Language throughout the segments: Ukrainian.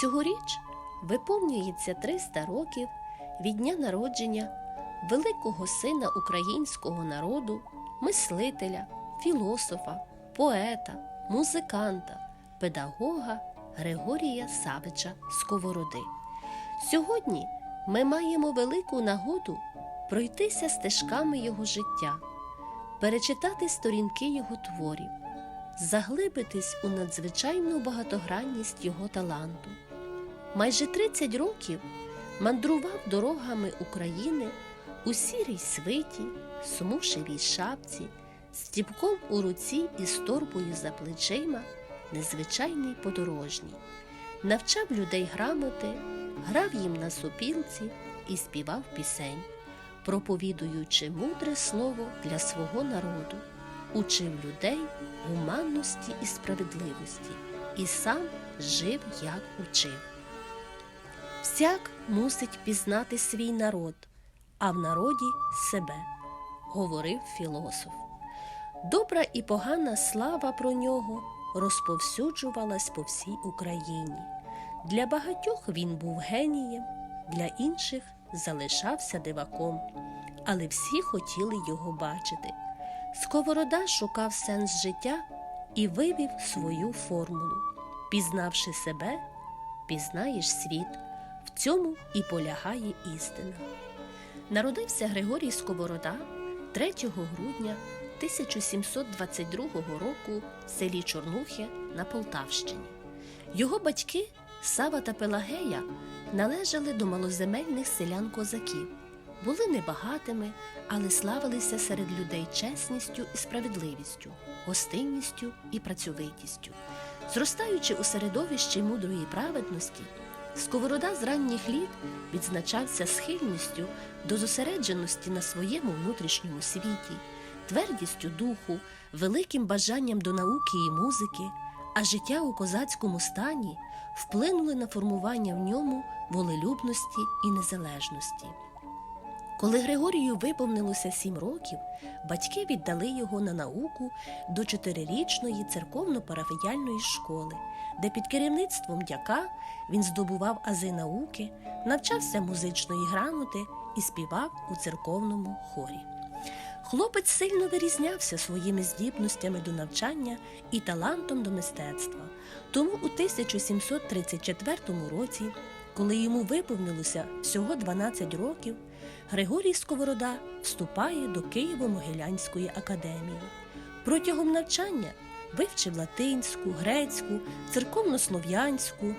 Цьогоріч виповнюється 300 років від дня народження великого сина українського народу, мислителя, філософа, поета, музиканта, педагога Григорія Савича Сковороди. Сьогодні ми маємо велику нагоду пройтися стежками його життя, перечитати сторінки його творів, заглибитись у надзвичайну багатогранність його таланту. Майже 30 років мандрував дорогами України у сірій свиті, смушевій шапці, з у руці і з торбою за плечима, незвичайний подорожній, навчав людей грамоти, грав їм на сопілці і співав пісень, проповідуючи мудре слово для свого народу, учив людей гуманності і справедливості, і сам жив, як учив. Всяк мусить пізнати свій народ, а в народі себе, говорив філософ. Добра і погана слава про нього розповсюджувалась по всій Україні. Для багатьох він був генієм, для інших залишався диваком, але всі хотіли його бачити. Сковорода шукав сенс життя і вивів свою формулу. Пізнавши себе, пізнаєш світ. Цьому і полягає істина. Народився Григорій Сковорода 3 грудня 1722 року в селі Чорнухи на Полтавщині. Його батьки Сава та Пелагея належали до малоземельних селян козаків, були небагатими, але славилися серед людей чесністю і справедливістю, гостинністю і працьовитістю. Зростаючи у середовищі мудрої праведності, Сковорода з ранніх літ відзначався схильністю до зосередженості на своєму внутрішньому світі, твердістю духу, великим бажанням до науки і музики, а життя у козацькому стані вплинули на формування в ньому волелюбності і незалежності. Коли Григорію виповнилося сім років, батьки віддали його на науку до чотирирічної церковно-парафіяльної школи, де під керівництвом дяка він здобував ази науки, навчався музичної грамоти і співав у церковному хорі. Хлопець сильно вирізнявся своїми здібностями до навчання і талантом до мистецтва. Тому у 1734 році, коли йому виповнилося всього 12 років, Григорій Сковорода вступає до Києво-Могилянської академії. Протягом навчання вивчив латинську, грецьку, церковнослов'янську,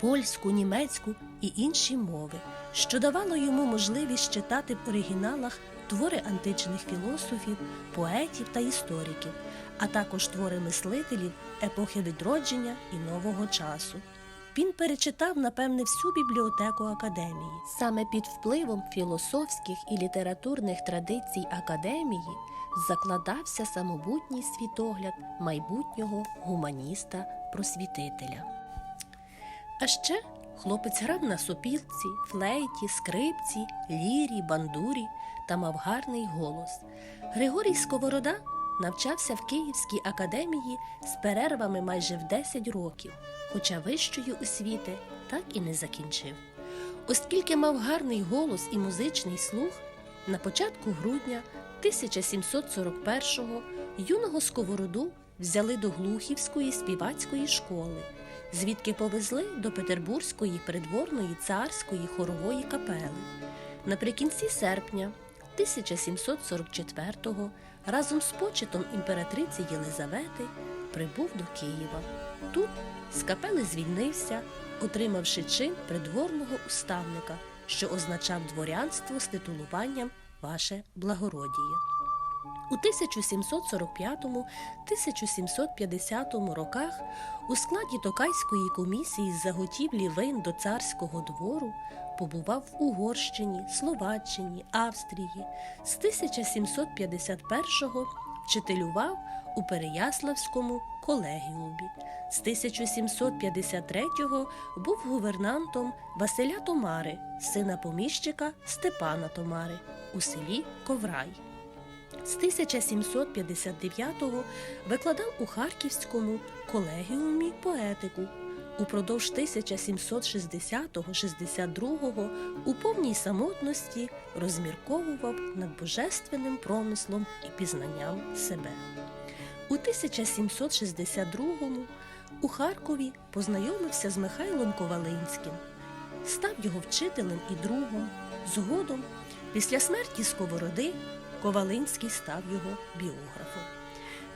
польську, німецьку і інші мови, що давало йому можливість читати в оригіналах твори античних філософів, поетів та істориків, а також твори мислителів епохи відродження і нового часу. Він перечитав, напевне, всю бібліотеку академії. Саме під впливом філософських і літературних традицій академії закладався самобутній світогляд майбутнього гуманіста-просвітителя. А ще хлопець грав на сопілці, флейті, скрипці, лірі, бандурі та мав гарний голос. Григорій Сковорода навчався в Київській академії з перервами майже в 10 років, хоча вищої освіти так і не закінчив. Оскільки мав гарний голос і музичний слух, на початку грудня 1741-го юного сковороду взяли до Глухівської співацької школи, звідки повезли до Петербурзької придворної царської хорової капели. Наприкінці серпня 1744-го разом з почетом імператриці Єлизавети прибув до Києва. Тут з капели звільнився, отримавши чин придворного уставника, що означав дворянство з титулуванням Ваше благородіє. У 1745-1750 роках у складі Токайської комісії з заготівлі вин до царського двору побував в Угорщині, Словаччині, Австрії. З 1751-го вчителював у Переяславському колегіумі. З 1753-го був гувернантом Василя Томари, сина поміщика Степана Томари у селі Коврай. З 1759-го викладав у Харківському колегіумі поетику. упродовж 1760-62 у повній самотності розмірковував над божественним промислом і пізнанням себе. У 1762-му у Харкові познайомився з Михайлом Ковалинським, став його вчителем і другом. Згодом, після смерті Сковороди, Ковалинський став його біографом.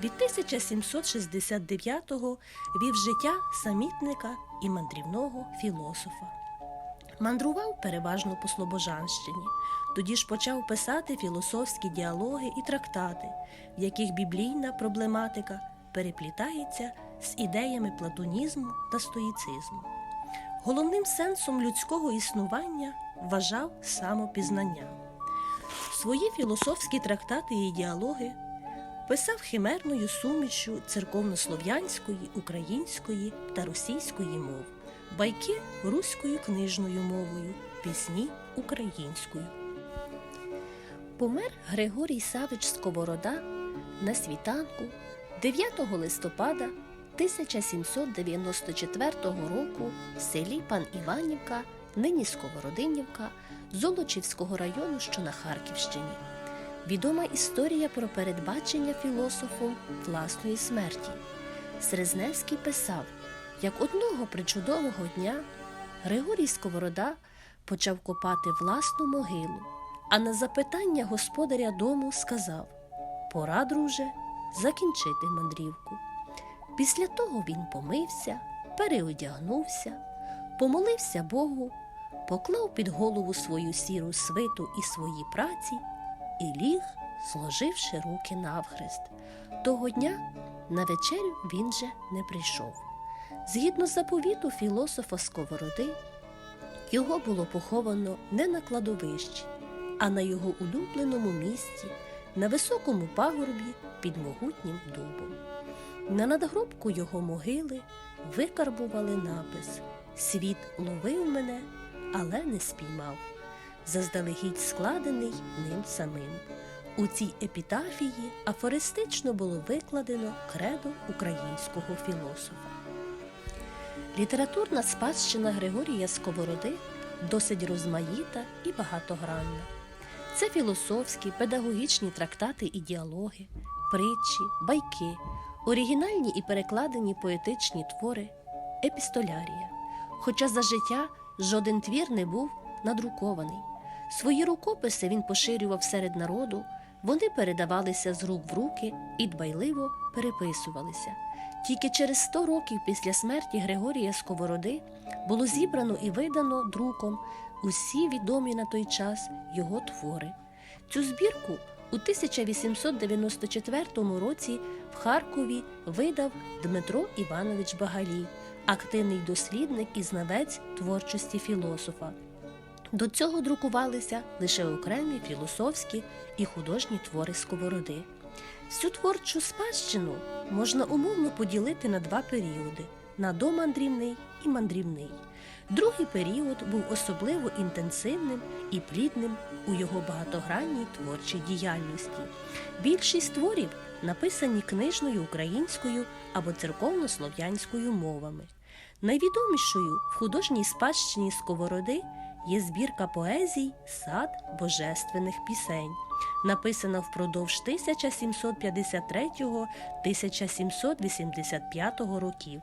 Від 1769-го вів життя самітника і мандрівного філософа. Мандрував переважно по Слобожанщині, тоді ж почав писати філософські діалоги і трактати, в яких біблійна проблематика переплітається з ідеями платонізму та стоїцизму. Головним сенсом людського існування вважав самопізнання. Свої філософські трактати і діалоги писав химерною сумішю церковнослов'янської, української та російської мов, байки руською книжною мовою, пісні українською. Помер Григорій Савич Сковорода на світанку 9 листопада 1794 року в селі Пан Іванівка, нині Сковородинівка, Золочівського району, що на Харківщині. Відома історія про передбачення філософом власної смерті. Срезневський писав, як одного причудового дня Григорій Сковорода почав копати власну могилу, а на запитання господаря дому сказав: Пора, друже, закінчити мандрівку. Після того він помився, переодягнувся, помолився Богу, поклав під голову свою сіру свиту і свої праці і ліг, зложивши руки навхрест. Того дня на вечерю він же не прийшов. Згідно заповіту філософа Сковороди, його було поховано не на кладовищі, а на його улюбленому місці, на високому пагорбі під могутнім дубом. На надгробку його могили викарбували напис Світ ловив мене, але не спіймав, заздалегідь складений ним самим. У цій епітафії афористично було викладено кредо українського філософа. Літературна спадщина Григорія Сковороди досить розмаїта і багатогранна. Це філософські, педагогічні трактати і діалоги, притчі, байки, оригінальні і перекладені поетичні твори, епістолярія. Хоча за життя жоден твір не був надрукований. Свої рукописи він поширював серед народу, вони передавалися з рук в руки і дбайливо переписувалися. Тільки через 100 років після смерті Григорія Сковороди було зібрано і видано друком усі відомі на той час його твори. Цю збірку у 1894 році в Харкові видав Дмитро Іванович Багалій, активний дослідник і знавець творчості філософа. До цього друкувалися лише окремі філософські і художні твори Сковороди. Всю творчу спадщину можна умовно поділити на два періоди на домандрівний і мандрівний. Другий період був особливо інтенсивним і плідним у його багатогранній творчій діяльності. Більшість творів написані книжною українською або церковно-слов'янською мовами. Найвідомішою в художній спадщині Сковороди є збірка поезій Сад божественних пісень, написана впродовж 1753-1785 років.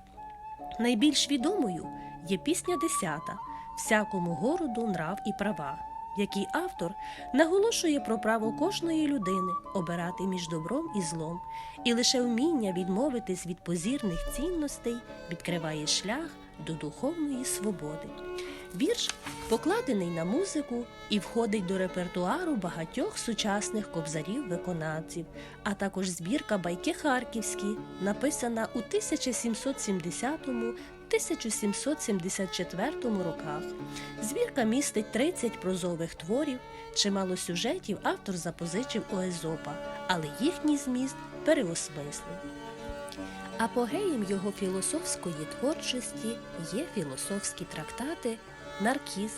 Найбільш відомою є пісня десята Всякому городу нрав і права, якій автор наголошує про право кожної людини обирати між добром і злом, і лише вміння відмовитись від позірних цінностей відкриває шлях до духовної свободи. Вірш покладений на музику і входить до репертуару багатьох сучасних кобзарів-виконавців, а також збірка байки харківські, написана у 1770-1774 роках. Збірка містить 30 прозових творів, чимало сюжетів автор запозичив у Езопа, але їхній зміст переосмислив. Апогеєм його філософської творчості є філософські трактати Наркіз,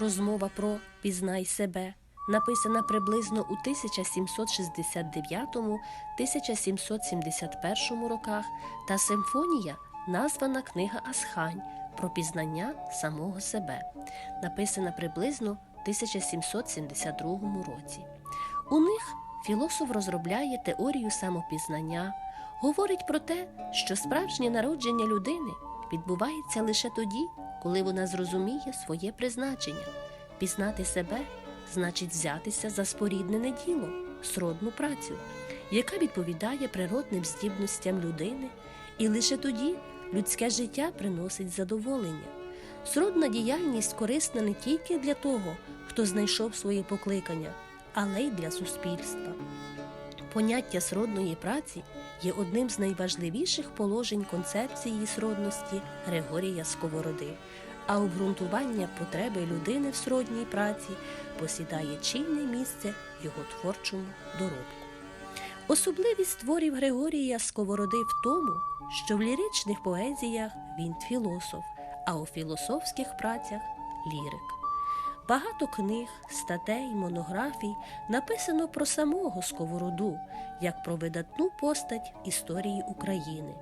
розмова про Пізнай себе, написана приблизно у 1769-1771 роках, та Симфонія названа книга Асхань про пізнання самого себе, написана приблизно в 1772 році. У них філософ розробляє теорію самопізнання, говорить про те, що справжнє народження людини відбувається лише тоді, коли вона зрозуміє своє призначення. Пізнати себе значить взятися за споріднене діло, сродну працю, яка відповідає природним здібностям людини, і лише тоді людське життя приносить задоволення. Сродна діяльність корисна не тільки для того, хто знайшов своє покликання, але й для суспільства. Поняття сродної праці є одним з найважливіших положень концепції сродності Григорія Сковороди, а обґрунтування потреби людини в сродній праці посідає чільне місце його творчому доробку. Особливість творів Григорія Сковороди в тому, що в ліричних поезіях він філософ, а у філософських працях лірик. Багато книг, статей, монографій написано про самого Сковороду як про видатну постать історії України,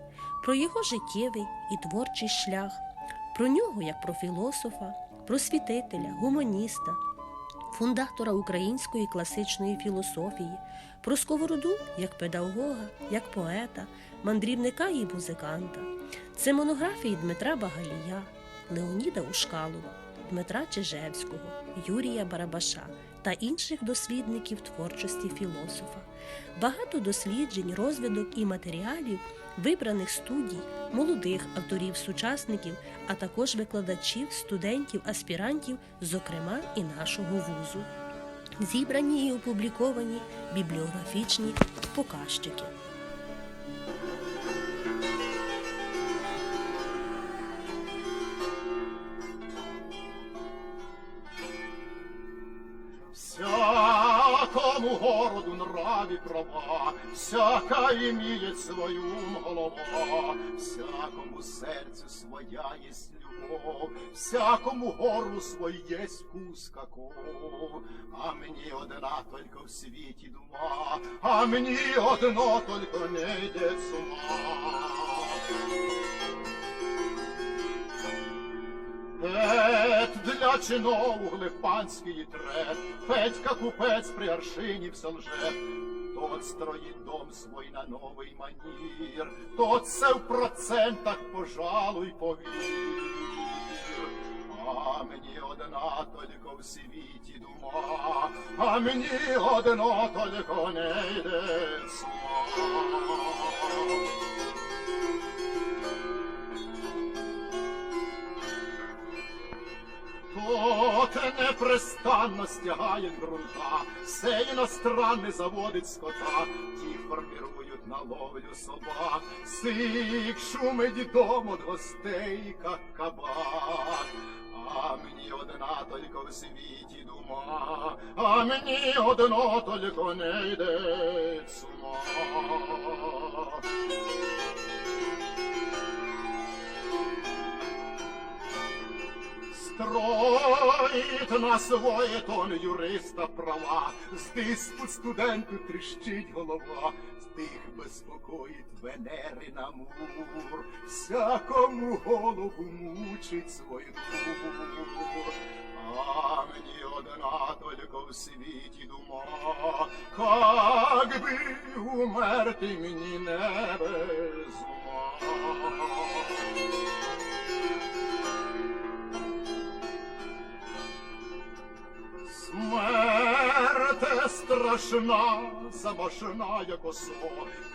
про його життєвий і творчий шлях, про нього як про філософа, просвітителя, гуманіста, фундатора української класичної філософії, про Сковороду як педагога, як поета, мандрівника і музиканта. Це монографії Дмитра Багалія, Леоніда Ушкалова, Дмитра Чижевського, Юрія Барабаша та інших дослідників творчості філософа. Багато досліджень, розвідок і матеріалів, вибраних студій, молодих авторів-сучасників, а також викладачів, студентів, аспірантів, зокрема і нашого вузу. Зібрані і опубліковані бібліографічні показчики. Городу нраві права, всяка имеет свою голова, всякому серцю своя есть любов, всякому гору свой есть вкус каков. А мені одна только в світі дума, а мені одно только не йде з ума. Ет для чиновугли панський трет, Федька купець при аршині все лже. Тот строїть дом свой на новий манір, Тот все в процентах, пожалуй, повір. А мені одна только в світі дума, А мені одно только не йде з непрестанно стягає грунта, все іностранне заводить скота, ті формирують на ловлю собак, сик шумить дом от гостей, как кабак. А мені одна только в світі дума, а мені одно только не йде з ума. Строїть на своє тон юриста права, з диспут студенту тріщить голова, з тих безпокоїть Венери на мур, всякому голову мучить свой дур. А мені одна только в світі дума, как би умерти мені не страшна, замашна, як осо,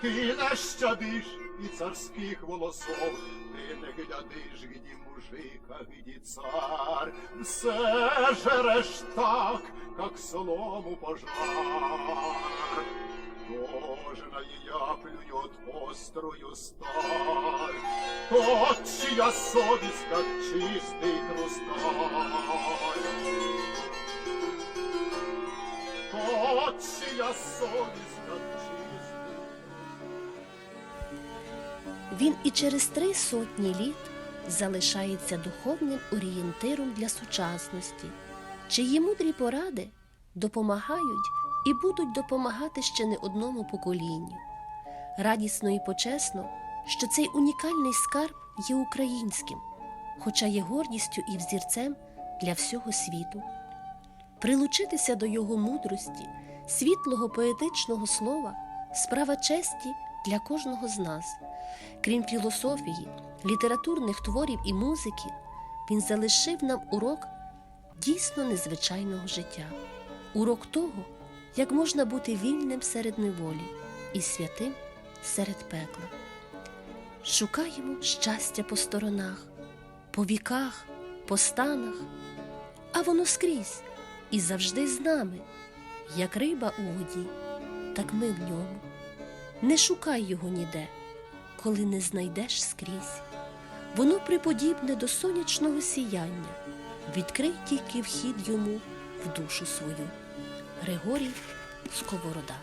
ти не щадиш і царських волосов, ти не глядиш, где мужика, где цар, все жереш так, как солому пожар. Кожна я плюет острую сталь, Тот, чья совесть, как чистый хрусталь. Він і через три сотні літ залишається духовним орієнтиром для сучасності, чиї мудрі поради допомагають і будуть допомагати ще не одному поколінню. Радісно і почесно, що цей унікальний скарб є українським, хоча є гордістю і взірцем для всього світу. Прилучитися до його мудрості, світлого поетичного слова справа честі для кожного з нас. Крім філософії, літературних творів і музики, він залишив нам урок дійсно незвичайного життя, урок того, як можна бути вільним серед неволі і святим серед пекла. Шукаємо щастя по сторонах, по віках, по станах, а воно скрізь і завжди з нами, як риба у воді, так ми в ньому. Не шукай його ніде, коли не знайдеш скрізь. Воно приподібне до сонячного сіяння, відкрий тільки вхід йому в душу свою. Григорій Сковорода